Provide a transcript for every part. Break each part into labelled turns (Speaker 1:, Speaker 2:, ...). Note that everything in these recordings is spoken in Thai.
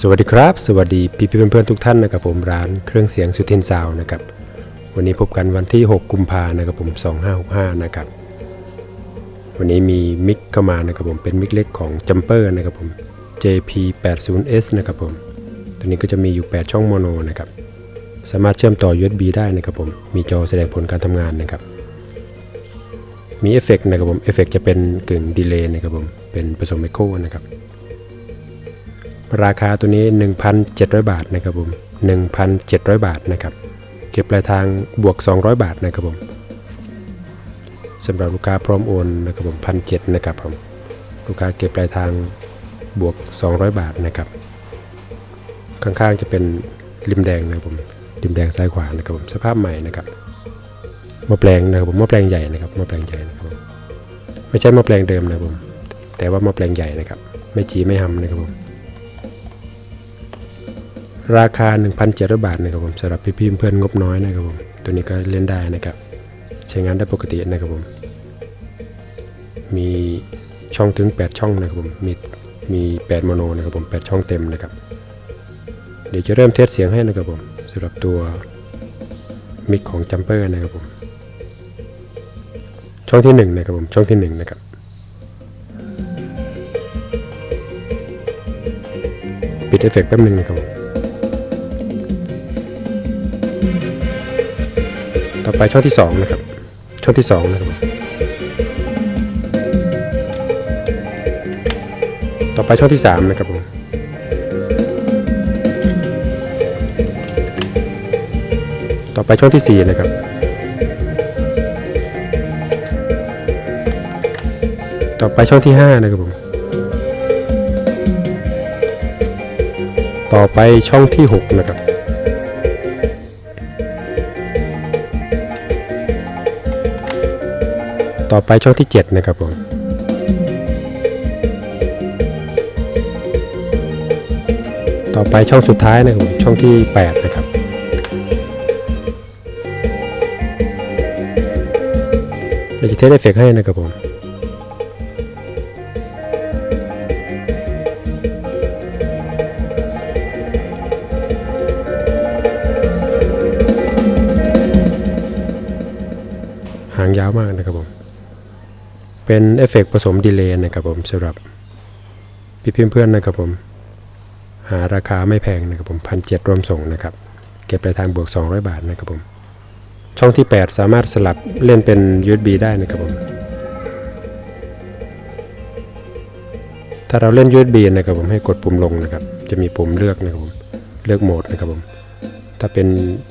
Speaker 1: สวัสดีครับ สวัสดีพี่พี่เพื่อนๆทุกท่านนะครับผมร้านเครื่องเสียงสุทินซาวนะครับวันนี้พบกันวันที่ 6 กุมภานะครับผม 2565 นะครับวันนี้มีมิกเข้ามานะครับผมเป็นมิกเล็กของจัมเปอร์นะครับผม JP80S นะครับผมตัวนี้ก็จะมีอยู่ 8 ช่องโมโนนะครับสามารถเชื่อมต่อ USB ได้นะครับผมมีจอแสดงผลการทำงานนะครับมีเอฟเฟกต์นะครับผมเอฟเฟกต์จะเป็นกึ่งดีเลย์นะครับผมเป็นผสมเอโคนะครับ ราคาตัวนี้ 1,700 บาทนะครับผม1,700 บาทนะครับ เก็บปลายทางบวก 200 บาทนะครับผมสำหรับลูกค้าพร้อมโอนนะครับผม1,700นะครับผมลูกค้าเก็บปลายทางบวก 200 บาทนะครับ ข้างๆจะเป็นริมแดงนะครับผมริมแดงซ้ายขวานะครับผมสภาพใหม่นะครับม้อแปลงนะครับผมม้อแปลงใหญ่นะครับม้อแปลงใหญ่นะครับไม่ใช่ม้อแปลงเดิมนะครับผมแต่ว่าม้อแปลงใหญ่นะครับ ไม่จีไม่หำนะครับผม ราคา 1,700 บาทนะครับผมสำหรับพี่ๆเพื่อนงบน้อยนะครับผมตัวนี้ก็เล่นได้นะครับ ใช้งานได้ปกตินะครับผม มีช่องถึง 8 ช่องนะครับผมมีมี8โมโนนะครับผม 8 ช่องเต็มนะครับ เดี๋ยวจะเริ่มเทสเสียงให้นะครับผมสำหรับตัวมิกของจัมเปอร์นะครับผม ช่องที่1นะครับผมช่องที่1นะครับปิดเอฟเฟกต์แป๊บนึงนะครับผม ต่อไปช่องที่2นะครับ ช่องที่2นะครับ ต่อไปช่องที่3นะครับผมต่อไปช่องที่4นะครับ ต่อไปช่องที่5นะครับผมต่อไปช่องที่ 6 นะครับ ต่อไปช่องที่ 7 นะครับผมต่อไปช่องสุดท้ายนะครับ ช่องที่ 8 นะครับเดี๋ยวจะเทสเอฟเฟกให้นะครับผม หางยาวมากนะครับผม เป็นเอฟเฟกต์ผสมดีเลย์นะครับผมสำหรับพี่เพื่อนๆนะครับผม หาราคาไม่แพงนะครับผมพันเจรวมส่งนะครับ เก็บปลายทางบวก 200 บาทนะครับผม ช่องที่ 8 สามารถสลับเล่นเป็น USB ได้นะครับผมถ้าเราเล่น USB นะครับผมให้กดปุ่มลงนะครับ จะมีปุ่มเลือกนะครับผมเลือกโหมดนะครับผม ถ้าเป็น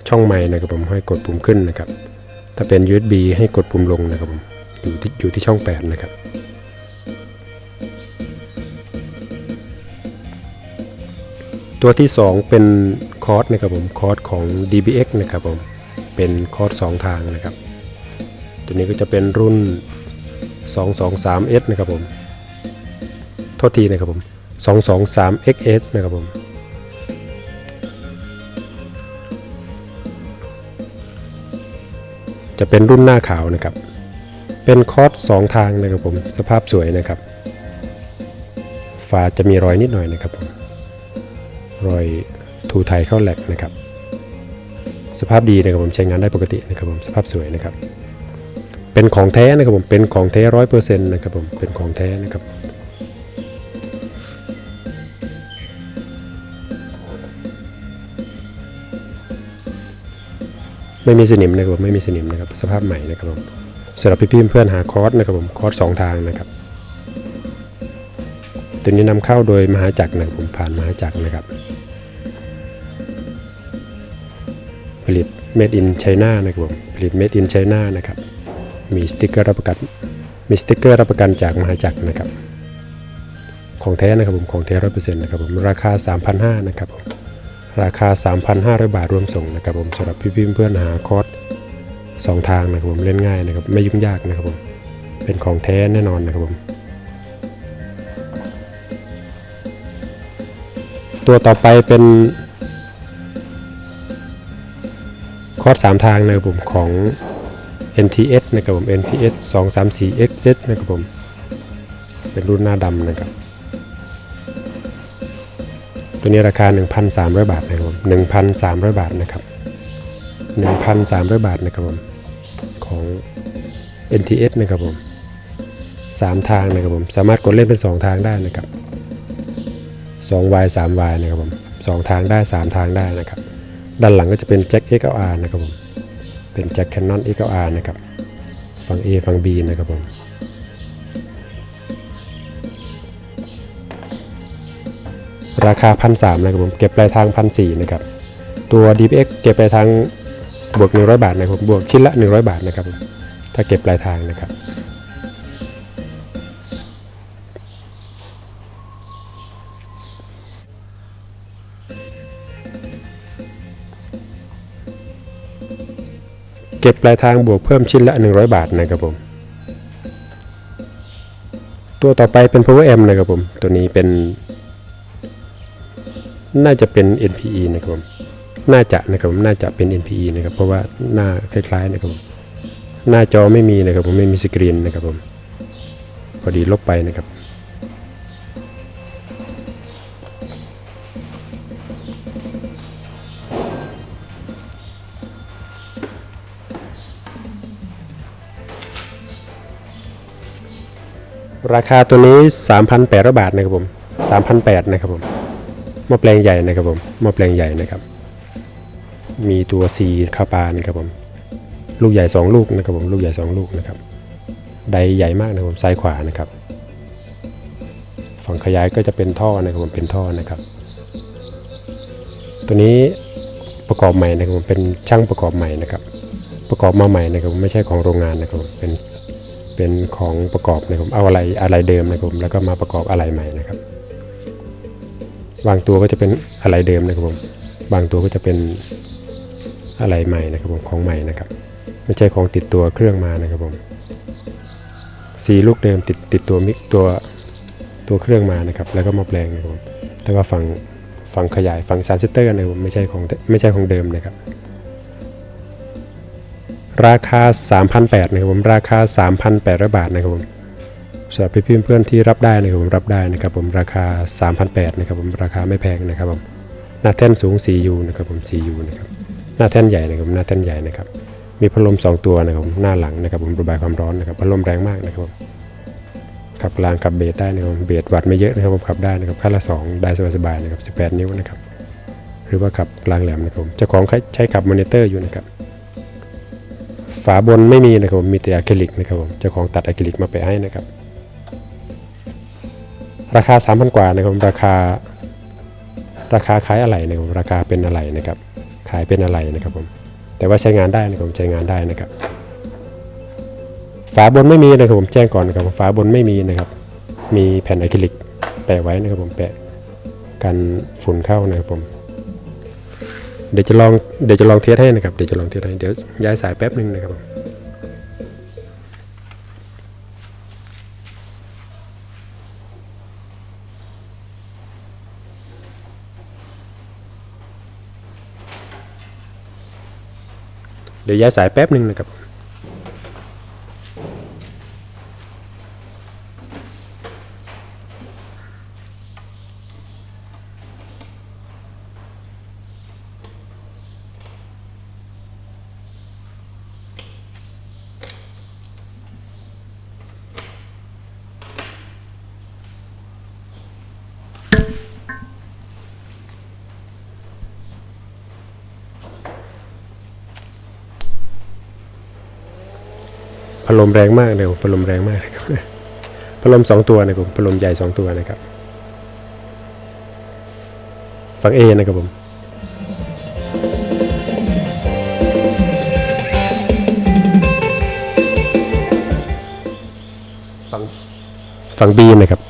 Speaker 1: ช่องไม้นะครับผมให้กดปุ่มขึ้นนะครับ ถ้าเป็น USB ให้กดปุ่มลงนะครับผม อยู่ที่อยู่ที่ช่อง 8 นะครับ ตัวที่ 2 เป็นคอร์สนะครับผมคอร์สของ DBX นะครับผมเป็นคอร์ส2ทางนะครับ ตัวนี้ก็จะเป็นรุ่น 223S นะครับผมโทษทีนะครับผม 223XS นะครับผมจะเป็นรุ่นหน้าขาวนะครับ เป็นคอร์สสองทางนะครับผมสภาพสวยนะครับฝาจะมีรอยนิดหน่อยนะครับผมรอยถูไทยเข้าแหลกนะครับ สภาพดีนะครับผมใช้งานได้ปกตินะครับผมสภาพสวยนะครับ เป็นของแท้นะครับผมเป็นของแท้ร้อยเปอร์เซ็นต์นะครับผมเป็นของแท้นะครับไม่มีสนิมนะครับผมไม่มีสนิมนะครับ สภาพใหม่นะครับผม สำหรับพี่ๆเพื่อนหาคอร์สนะครับผมคอร์สสองทางนะครับตัวนี้นำเข้าโดยมหาจักรนะครับผมผ่านมหาจักรนะครับ ผลิต made in China นะครับผมผลิต made in China นะครับมีสติกเกอร์รับประกันมีสติกเกอร์รับประกันจากมหาจักรนะครับ ของแท้นะครับผมของแท้ร้อยเปอร์เซ็นต์นะครับผมราคา 3,500นะครับผมราคา 3,500 บาทรวมส่งนะครับผมสำหรับพี่ๆเพื่อนหาคอร์ส สองทางนะครับผมเล่นง่ายนะครับไม่ยุ่งยากนะครับผมเป็นของแท้แน่นอนนะครับผมตัวต่อไปเป็นคอร์สสามทางนะครับผมของ NTS นะครับผม NTS 234 XS นะครับผมเป็นรุ่นหน้าดำนะครับตัวนี้ราคา 1,300 บาทนะครับผม1,300 บาทนะครับ 1,300 บาทนะครับผมของ NTS นะครับผมสามทางนะครับผมสามารถกดเล่นเป็น 2 ทางได้นะครับ2 Y 3 Y นะครับผมสองทางได้ 3 ทางได้นะครับ ด้านหลังก็จะเป็นแจ็ค XLR นะครับผมเป็นแจ็ค Canon XLR นะครับฝั่ง A ฝั่ง B นะครับผมราคา1,300นะครับผมเก็บปลายทาง1,400นะครับตัว DPX เก็บปลายทาง บวก 100 บาทนะครับผมบวกชิ้นละ 100 บาทนะครับ ถ้าเก็บปลายทางนะครับ เก็บปลายทางบวกเพิ่มชิ้นละ 100 บาทนะครับผม ตัวต่อไปเป็น power amp นะครับผม ตัวนี้เป็น น่าจะเป็น NPE นะครับผม น่าจะนะครับผมน่าจะเป็น NPE นะครับเพราะว่าหน้าคล้ายๆนะครับผมหน้าจอไม่มีนะครับผมไม่มีสกรีนนะครับผมพอดีลบไปนะครับราคาตัวนี้ 3,800 บาทนะครับผม3,800นะครับผมหม้อแปลงใหญ่นะครับผมหม้อแปลงใหญ่นะครับ มีตัว C คาปานะครับผมลูกใหญ่ 2 ลูกนะครับผมลูกใหญ่ 2 ลูกนะครับไดใหญ่มากนะครับผมซ้ายขวานะครับ ฝั่งขยายก็จะเป็นท่อนะครับผมเป็นท่อนะครับ ตัวนี้ประกอบใหม่นะครับผมเป็นช่างประกอบใหม่นะครับ ประกอบมาใหม่นะครับผมไม่ใช่ของโรงงานนะครับผมเป็นเป็นของประกอบนะครับเอาอะไรอะไรเดิมนะครับผมแล้วก็มาประกอบอะไรใหม่นะครับบางตัวก็จะเป็นอะไรเดิมนะครับผมบางตัวก็จะเป็น อะไรใหม่นะครับผมของใหม่นะครับ ไม่ใช่ของติดตัวเครื่องมานะครับผมสีลูกเดิมติดติดตัวมิกตัวตัวเครื่องมานะครับ แล้วก็มาแปลงนะครับผมแต่ว่าฝั่งฝั่งขยายฝั่งซานเซเตอร์นะครับผมไม่ใช่ของไม่ใช่ของเดิมนะครับ ราคา 3,800นะครับผมราคา 3,800 บาทนะครับผมสำหรับพี่ๆเพื่อนที่รับได้นะครับผมรับได้นะครับผมราคา 3,800นะครับผมราคาไม่แพงนะครับผมหน้าแท่นสูง 4U นะครับผม 4U นะครับ หน้าแท่นใหญ่นะครับหน้าแท่นใหญ่นะครับ มีพัดลม 2 ตัวนะครับหน้าหลังนะครับผมระบายความร้อนนะครับพัดลมแรงมากนะครับผมขับกลางขับเบสได้นะครับเบสวัดไม่เยอะนะครับผมขับได้นะครับขั้นละ 2 ได้สบายๆนะครับ 18 นิ้วนะครับหรือว่าขับกลางแหลมนะครับเจ้าของใช้ขับมอนิเตอร์อยู่นะครับฝาบนไม่มีนะครับผมมีแต่อะคริลิกนะครับผมเจ้าของตัดอะคริลิกมาไปให้นะครับ ราคา 3,000 กว่านะครับราคาราคาขายอะไรนะครับราคาเป็นอะไรนะครับ ขายเป็นอะไรนะครับผมแต่ว่าใช้งานได้นะครับผมใช้งานได้นะครับ ฝาบนไม่มีนะครับผมแจ้งก่อนนะครับฝาบนไม่มีนะครับ มีแผ่นอะคริลิกแปะไว้นะครับผมแปะกันฝุ่นเข้านะครับผมเดี๋ยวจะลองเดี๋ยวจะลองเทสให้นะครับเดี๋ยวจะลองเทสให้เดี๋ยวย้ายสายแป๊บหนึ่งนะครับผม เดี๋ยวย้ายสายแป๊บหนึ่งนะครับ พัดลมแรงมากเลยพัดลมแรงมากนะครับพัดลมสองตัวนะครับพัดลมใหญ่สองตัวนะครับ ฝั่งเอนะครับผมฝั่งฝั่งบีนะครับ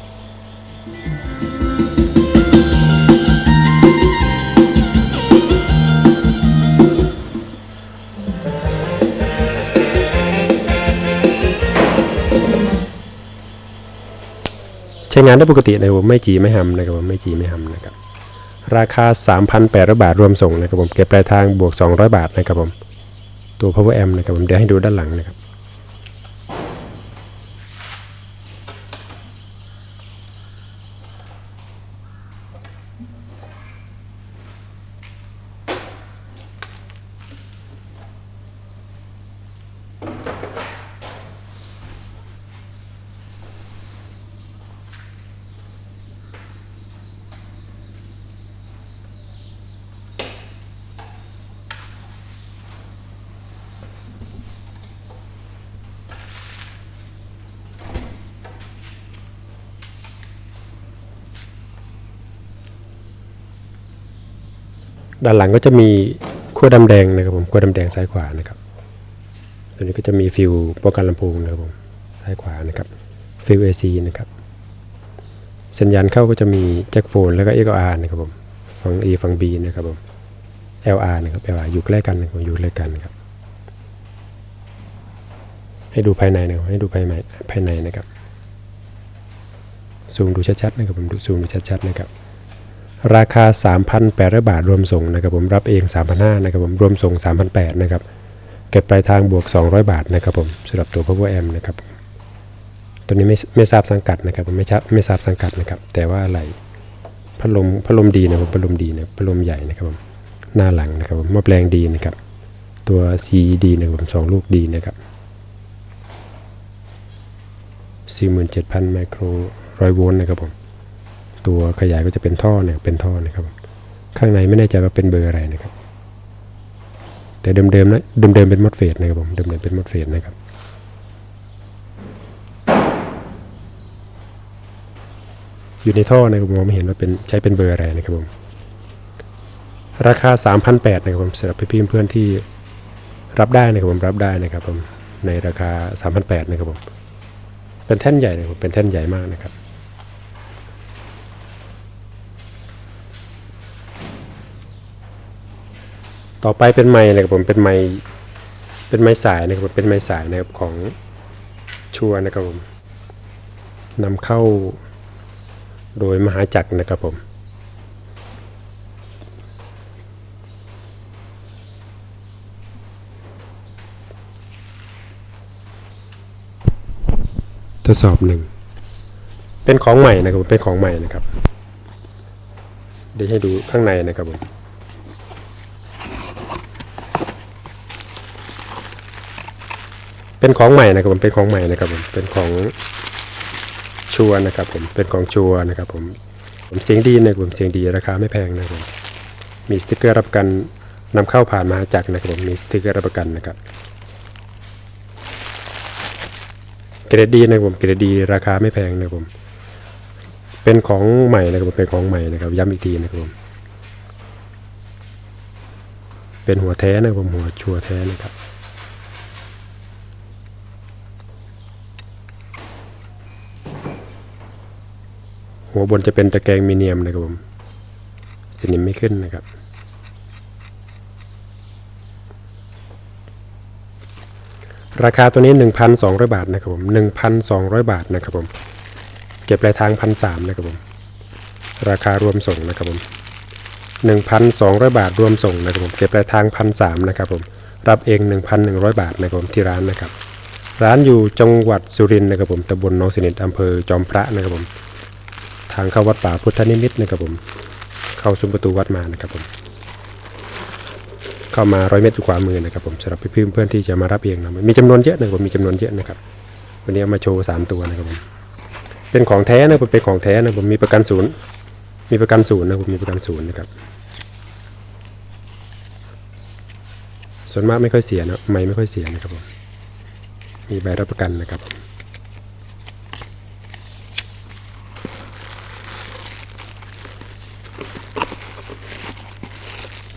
Speaker 1: ช้งานได้ปกตินะครับผมไม่จีไม่หำนะครับผมไม่จีไม่หำนะครับราคา 3,800 บาทรวมส่งนะครับผมเก็บปลายทางบวก 200 บาทนะครับผมตัว power amp นะครับผมเดี๋ยวให้ดูด้านหลังนะครับ ด้านหลังก็จะมีขั้วดำแดงนะครับผมขั้วดำแดงซ้ายขวานะครับตัวนี้ก็จะมีฟิวป้องกันลำโพงนะครับผมซ้ายขวานะครับฟิว AC นะครับสัญญาณเข้าก็จะมีแจ็คโฟนแล้วก็ XLR นะครับผมฝั่ง A ฝั่ง B นะครับผม LR นะครับ LR อยู่ใกล้กันนะครับอยู่ใกล้กันนะครับให้ดูภายในนะครับให้ดูภายในภายในนะครับซูมดูชัดๆนะครับผมดูซูมดูชัดๆนะครับ ราคา 3,800 บาทรวมส่งนะครับผมรับเอง 3,500นะครับผมรวมส่ง 3,800นะครับเก็บปลายทางบวก 200 บาทนะครับผมสำหรับตัว Power M นะครับตัวนี้ไม่ไม่ทราบสังกัดนะครับผมไม่ทราบไม่ทราบสังกัดนะครับ แต่ว่าอะไรพัดลมพัดลมดีนะครับพัดลมดีนะพัดลมใหญ่นะครับผมหน้าหลังนะครับผมหม้อแปลงดีนะครับ ตัว C ดีนะครับผมสองลูกดีนะครับ47,000ไมโครร้อยโวลต์นะครับผม ตัวขยายก็จะเป็นท่อเนี่ยเป็นท่อนะครับ ข้างในไม่แน่ใจว่าเป็นเบอร์อะไรนะครับ แต่เดิมๆนะเดิมๆเป็นมอดเฟสนะครับผมเดิมๆเป็นมอดเฟสนะครับอยู่ในท่อนะครับผมมองไม่เห็นว่าเป็นใช้เป็นเบอร์อะไรนะครับผมราคา 3,800นะครับผมสำหรับพี่เพื่อนๆที่รับได้นะครับผมรับได้นะครับผมในราคา 3,800นะครับผมเป็นแท่นใหญ่นะครับเป็นแท่นใหญ่มากนะครับ ต่อไปเป็นไม้นะครับผมเป็นไม้เป็นไม้สายนะครับผมเป็นไม้สายนะครับของชัวนะครับผมนำเข้าโดยมหาจักรนะครับผมทดสอบหนึ่งเป็นของใหม่นะครับเป็นของใหม่นะครับเดี๋ยวให้ดูข้างในนะครับผม เป็นของใหม่นะครับผมเป็นของใหม่นะครับผมเป็นของชัวนะครับผมเป็นของชัวนะครับผมผมเสียงดีนะครับผมเสียงดีราคาไม่แพงนะครับผมมีสติกเกอร์รับประกันนำเข้าผ่านมาจากนะครับผมมีสติกเกอร์รับประกันนะครับเกรดดีนะครับผมเกรดดีราคาไม่แพงนะครับผมเป็นของใหม่นะครับผมเป็นของใหม่นะครับย้ำอีกทีนะครับผมเป็นหัวแท้นะครับผมหัวชัวแท้นะครับ หัวบนจะเป็นตะแกรงมีเนียมนะครับผมสนิมไม่ขึ้นนะครับ ราคาตัวนี้ 1,200 บาทนะครับผม1,200 บาทนะครับผม เก็บปลายทางพันสามนะครับผม ราคารวมส่งนะครับผม1,200 บาทรวมส่งนะครับผม เก็บปลายทางพันสามนะครับผม รับเอง 1,100 บาทนะครับผมที่ร้านนะครับ ร้านอยู่จังหวัดสุรินทร์นะครับผมตำบลหนองสนิทอำเภอจอมพระนะครับผม ทางเข้าวัดป่าพุทธนิมิตนะครับผม เข้าซุ้มประตูวัดมานะครับผม เข้ามาร้อยเมตรขวามือนะครับผมสำหรับพี่เพื่อนที่จะมารับเองนะมีจำนวนเยอะนะครับผมมีจำนวนเยอะนะครับ วันนี้เอามาโชว์สามตัวนะครับผม เป็นของแท้นะผมเป็นของแท้นะผมมีประกันศูนย์ มีประกันศูนย์นะผมมีประกันศูนย์นะครับ ส่วนมากไม่ค่อยเสียนะไม่ไม่ค่อยเสียนะครับผม มีใบรับประกันนะครับผม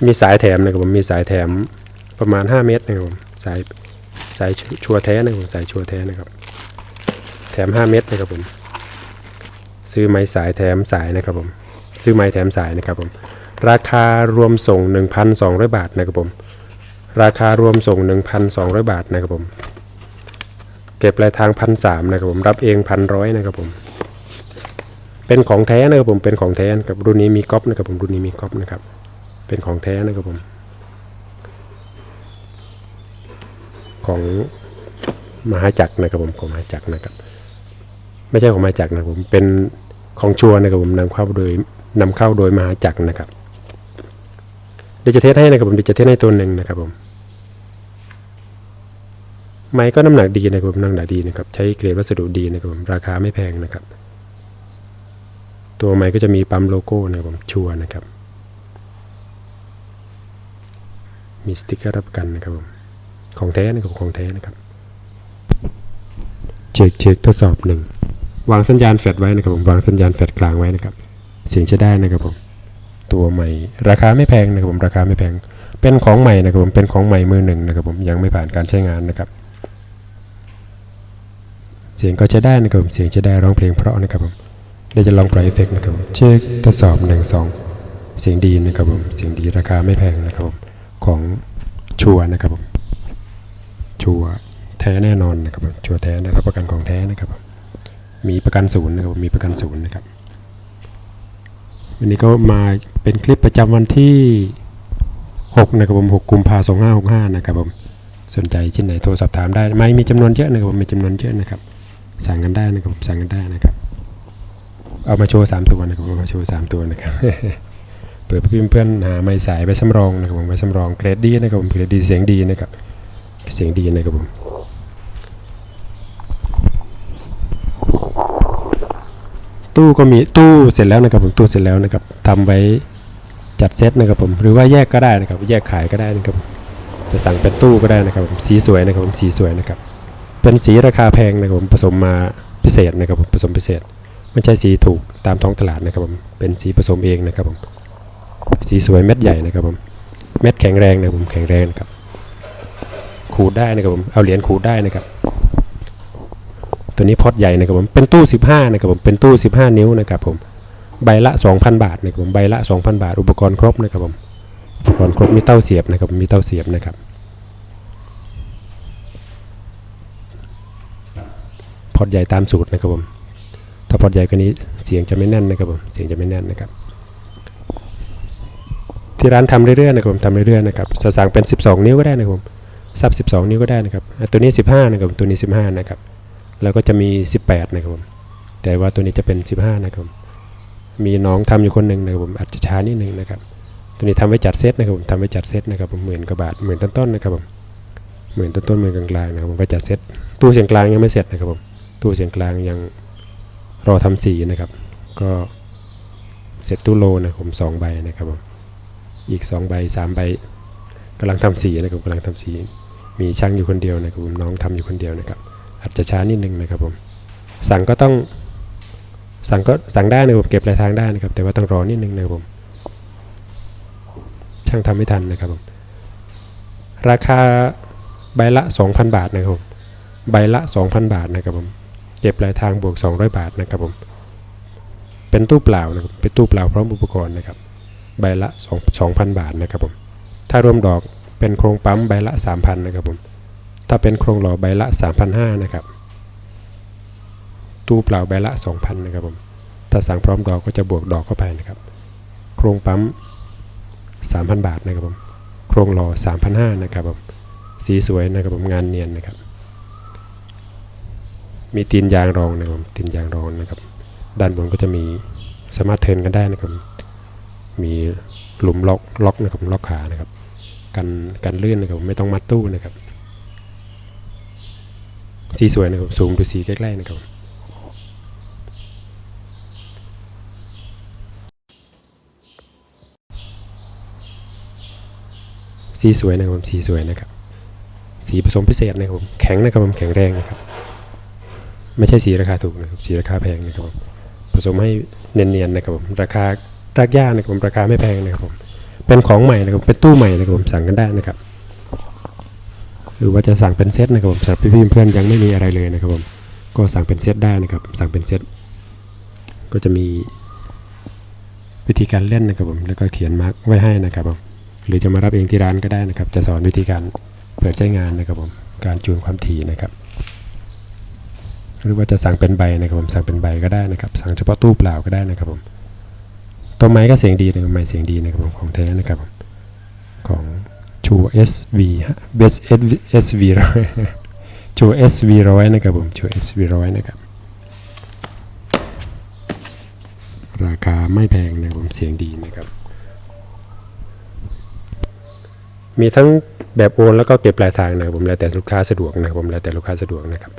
Speaker 1: มีสายแถมนะครับผมมีสายแถมประมาณ 5 เมตรนะครับผมสายสายชัวแท้นะครับผมสายชัวแท้นะครับ แถม 5 เมตรนะครับผม ซื้อไม้สายแถมสายนะครับผม ซื้อไม้แถมสายนะครับผม ราคารวมส่ง 1,200 บาทนะครับผม ราคารวมส่ง 1,200 บาทนะครับผม เก็บปลายทางพันสามนะครับผมรับเองพันร้อยนะครับผม เป็นของแท้นะครับผมเป็นของแท้นะครับรุ่นนี้มีก๊อปนะครับผมรุ่นนี้มีก๊อปนะครับ เป็นของแท้นะครับผม ของมหาจักรนะครับผมของมหาจักรนะครับ ไม่ใช่ของมหาจักรนะครับผมเป็นของชัวร์นะครับผมนำเข้าโดยนำเข้าโดยมหาจักรนะครับเดี๋ยวจะเทสให้นะครับผมเดี๋ยวจะเทสให้ตัวหนึ่งนะครับผมไม้ก็น้ำหนักดีนะครับผมน้ำหนักดีนะครับ ใช้เกรดวัสดุดีนะครับผมราคาไม่แพงนะครับ ตัวไม้ก็จะมีปั๊มโลโก้นะครับผมชัวร์นะครับ มีสติกเกอร์รับกันนะครับผมของแท้นะครับของแท้นะครับเช็คเช็คทดสอบหนึ่งวางสัญญาณแฟลชไว้นะครับผมวางสัญญาณแฟลชกลางไว้นะครับเสียงจะได้นะครับผมตัวใหม่ ราคาไม่แพงนะครับผมราคาไม่แพง เป็นของใหม่นะครับผมเป็นของใหม่มือหนึ่งนะครับผมยังไม่ผ่านการใช้งานนะครับเสียงก็จะได้นะครับผมเสียงจะได้ร้องเพลงเพราะนะครับผมเดี๋ยวจะลองปล่อยเอฟเฟกต์นะครับเช็คทดสอบหนึ่งสองเสียงดีนะครับผมเสียงดีราคาไม่แพงนะครับผม ของชัวนะครับผมชัวแท้แน่นอนนะครับผมชัวแท้นะครับประกันของแท้นะครับผมมีประกันศูนย์นะครับมีประกันศูนย์นะครับวันนี้ก็มาเป็นคลิปประจำวันที่ 6 นะครับผม6กุมภาพันธ์2565นะครับผมสนใจชิ้นไหนโทรสอบถามได้ไม่มีจำนวนเยอะนะครับผมมีจำนวนเยอะนะครับ สั่งกันได้นะครับสั่งกันได้นะครับ เอามาโชว์สามตัวนะครับมาโชว์สามตัวนะครับ เปิดเพื่อนเพื่อนหาไม้สายไปสำรองนะครับผมไปสำรองเกรดดีนะครับผมเกรดดีเสียงดีนะครับเสียงดีนะครับผมตู้ก็มีตู้เสร็จแล้วนะครับผมตู้เสร็จแล้วนะครับทำไว้จัดเซตนะครับผมหรือว่าแยกก็ได้นะครับ แยกขายก็ได้นะครับจะสั่งเป็นตู้ก็ได้นะครับผมสีสวยนะครับผมสีสวยนะครับ เป็นสีราคาแพงนะครับผมผสมมาพิเศษนะครับผมผสมพิเศษไม่ใช่สีถูกตามท้องตลาดนะครับผมเป็นสีผสมเองนะครับผม สีสวยเม็ดใหญ่นะครับผมเม็ดแข็งแรงนะครับผมแข็งแรงนะครับขูดได้นะครับผมเอาเหรียญขูดได้นะครับ ตัวนี้พอตใหญ่นะครับผมเป็นตู้ 15นะครับผมเป็นตู้ 15 นิ้วนะครับผมใบละ 2,000 บาทนะครับผมใบละ 2,000 บาท อุปกรณ์ครบนะครับผมอุปกรณ์ครบมีเต้าเสียบนะครับมีเต้าเสียบนะครับพอร์ตใหญ่ตามสูตรนะครับผมถ้าพอร์ตใหญ่กว่านี้เสียงจะไม่แน่นนะครับผมเสียงจะไม่แน่นนะครับ ที่ร้านทำเรื่อยๆนะครับผมทำเรื่อยๆนะครับจะสั่งเป็น 12 นิ้วก็ได้นะครับผมซับ 12 นิ้วก็ได้นะครับตัวนี้ 15นะครับตัวนี้ 15นะครับแล้วก็จะมี 18นะครับผมแต่ว่าตัวนี้จะเป็น 15นะครับมีน้องทำอยู่คนหนึ่งนะครับผมอาจจะช้านิดนึงนะครับตัวนี้ทำไว้จัดเซตนะครับผมทำไว้จัดเซตนะครับผมหมื่นกว่าบาทหมื่นต้นๆนะครับผมหมื่นต้นๆหมื่นกลางๆนะครับผมไว้จัดเซตตู้เสียงกลางยังไม่เสร็จนะครับผมตู้เสียงกลางยังรอทำสีนะครับ ก็เสร็จตู้โลนะครับผมสองใบนะครับผม อีกสองใบสามใบกำลังทำสีนะครับกำลังทำสี มีช่างอยู่คนเดียวนะครับผมน้องทำอยู่คนเดียวนะครับ อาจจะช้านิดนึงนะครับผมสั่งก็ต้องสั่งก็สั่งได้นะครับผมเก็บปลายทางได้นะครับ แต่ว่าต้องรอนิดนึงนะครับผมช่างทำไม่ทันนะครับผมราคาใบละ 2,000 บาทนะครับผมใบละ 2,000 บาทนะครับผมเก็บปลายทางบวก 200 บาทนะครับผมเป็นตู้เปล่านะครับเป็นตู้เปล่าพร้อมอุปกรณ์นะครับ ใบละ2,000 บาทนะครับผม ถ้ารวมดอกเป็นโครงปั๊มใบละ 3,000นะครับผม ถ้าเป็นโครงหล่อใบละ 3,500นะครับ ตู้เปล่าใบละ 2,000นะครับผม ถ้าสั่งพร้อมดอกก็จะบวกดอกเข้าไปนะครับ โครงปั๊ม 3,000 บาทนะครับผม โครงหล่อ3,500นะครับผม สีสวยนะครับผมงานเนียนนะครับ มีตีนยางรองนะครับตีนยางรองนะครับ ด้านบนก็จะมีสามารถเทิร์นกันได้นะครับ มีหลุมล็อกล็อกนะครับล็อกขานะครับกันกันลื่นนะครับไม่ต้องมัดตู้นะครับ สีสวยนะครับซูมดูสีใกล้ๆนะครับสีสวยนะครับผมสีสวยนะครับ สีผสมพิเศษนะครับผมแข็งนะครับผมแข็งแรงนะครับ ไม่ใช่สีราคาถูกนะครับสีราคาแพงนะครับผมผสมให้เนียนๆนะครับผมราคา รากย่านะครับผมราคาไม่แพงนะครับผมเป็นของใหม่นะครับเป็นตู้ใหม่นะครับผมสั่งกันได้นะครับ หรือว่าจะสั่งเป็นเซตนะครับผมสำหรับพี่ๆเพื่อนยังไม่มีอะไรเลยนะครับผมก็สั่งเป็นเซตได้นะครับ สั่งเป็นเซตก็จะมีวิธีการเล่นนะครับผมแล้วก็เขียนมาร์กไว้ให้นะครับผมหรือจะมารับเองที่ร้านก็ได้นะครับ จะสอนวิธีการเปิดใช้งานนะครับผมการจูนความถี่นะครับ หรือว่าจะสั่งเป็นใบนะครับผมสั่งเป็นใบก็ได้นะครับ สั่งเฉพาะตู้เปล่าก็ได้นะครับผม ตัวไม้ก็เสียงดีนะครับไม้เสียงดีนะครับผมของแท้นะครับของชู SV ฮะ Best SV ร้อยชู SV ร้อยนะครับผมชู SV ร้อยนะครับ ราคาไม่แพงนะครับผมเสียงดีนะครับ มีทั้งแบบโอนแล้วก็เก็บปลายทางนะครับผมแล้วแต่ลูกค้าสะดวกนะครับผมแล้วแต่ลูกค้าสะดวกนะครับ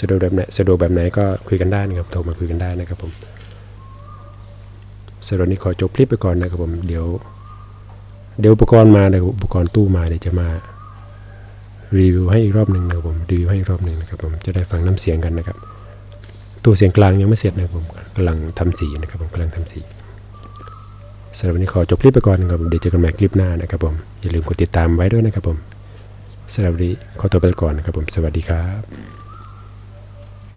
Speaker 1: สะดวกแบบไหนสะดวกแบบไหนก็คุยกันได้นะครับโทรมาคุยกันได้นะครับผม สำหรับวันนี้ขอจบคลิปไปก่อนนะครับผมเดี๋ยว เดี๋ยวอุปกรณ์มานะครับอุปกรณ์ตู้มาเดี๋ยวจะมารีวิวให้อีกรอบหนึ่งนะครับผมรีวิวให้อีกรอบหนึ่งนะครับผมจะได้ฟังน้ำเสียงกันนะครับตู้เสียงกลางยังไม่เสร็จนะครับผมกำลังทำสีนะครับผมกำลังทำสีสำหรับวันนี้ขอจบคลิปไปก่อนนะครับผมเดี๋ยวเจอกันใหม่คลิปหน้านะครับผมอย่าลืมกดติดตามไว้ด้วยนะครับผมสำหรับวันนี้ขอตัวไปก่อนนะครับผมสวัสดีครับ